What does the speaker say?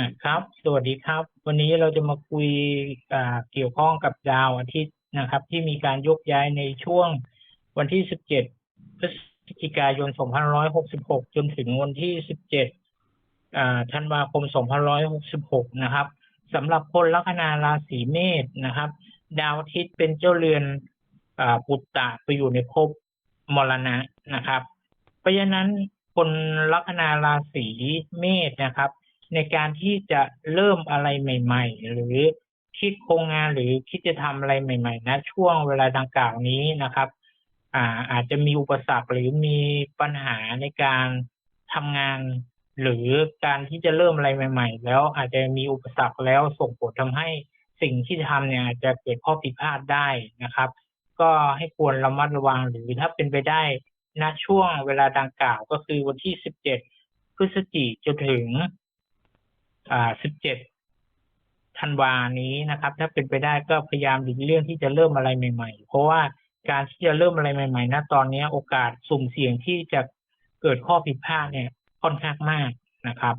อะครับ สวัสดีครับ วันนี้เราจะมาคุยอ่าเกี่ยวข้องกับดาวอาทิตย์นะครับ ที่มีการยกย้ายในช่วงวันที่ 17 พฤศจิกายน 2566 จนถึงวันที่ 17อ่าธันวาคม 2566 นะครับสำหรับคนลัคนาราศีเมษนะครับ ดาวอาทิตย์เป็นเจ้าเรือนอ่าปุตตะไปอยู่ในภพมรณะนะครับ เพราะฉะนั้นคนลัคนาราศีเมษนะครับ ในการที่จะเริ่มอะไรใหม่ ๆ หรือคิดโครงงานหรือคิดจะทำอะไรใหม่ๆนะช่วงเวลาดังกล่าวนี้นะครับ อ่าอาจจะมีอุปสรรคหรือมีปัญหาในการทำงาน หรือการที่จะเริ่มอะไรใหม่ ๆ แล้วอาจจะมีอุปสรรคแล้วส่งผลทำให้สิ่งที่ทำเนี่ยอาจจะเกิดข้อผิดพลาดได้นะครับ ก็ให้ควรระมัดระวังหรือถ้าเป็นไปได้ณช่วงเวลาดังกล่าวก็คือวันที่ 17 พฤศจิกายนจนถึง อ่า17ธันวานี้นะครับ ถ้าเป็นไปได้ก็พยายามหลีกเลี่ยงที่จะเริ่มอะไรใหม่ ๆ เพราะว่าการที่จะเริ่มอะไรใหม่ๆนะตอนนี้โอกาสสุ่มเสี่ยงที่จะเกิดข้อผิดพลาดเนี่ยค่อนข้างมากนะครับ